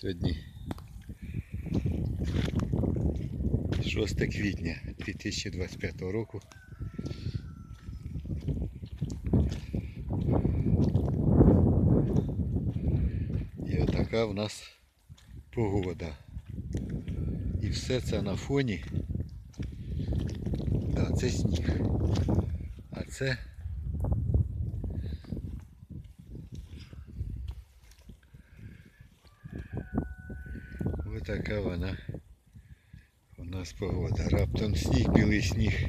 Сьогодні 6 квітня 2025 року. І отака в нас погода. І все це на фоні. Да, це сніг. А це Ось така вона у нас погода. Раптом сніг, білий сніг.